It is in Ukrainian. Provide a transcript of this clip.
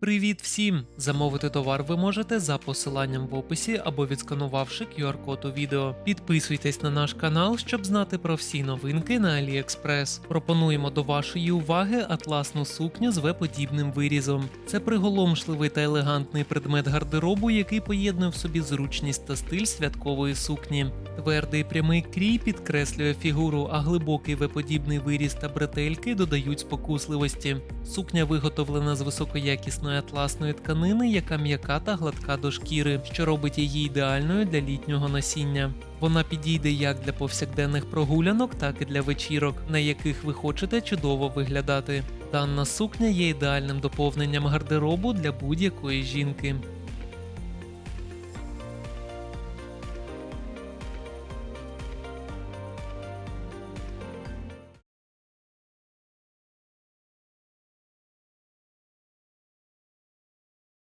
Привіт всім! Замовити товар ви можете за посиланням в описі або відсканувавши QR-код у відео. Підписуйтесь на наш канал, щоб знати про всі новинки на AliExpress. Пропонуємо до вашої уваги атласну сукню з V-подібним вирізом. Це приголомшливий та елегантний предмет гардеробу, який поєднує в собі зручність та стиль святкової сукні. Твердий прямий крій підкреслює фігуру, а глибокий V-подібний виріз та бретельки додають спокусливості. Сукня виготовлена з високоякісної атласної тканини, яка м'яка та гладка до шкіри, що робить її ідеальною для літнього носіння. Вона підійде як для повсякденних прогулянок, так і для вечірок, на яких ви хочете чудово виглядати. Дана сукня є ідеальним доповненням гардеробу для будь-якої жінки.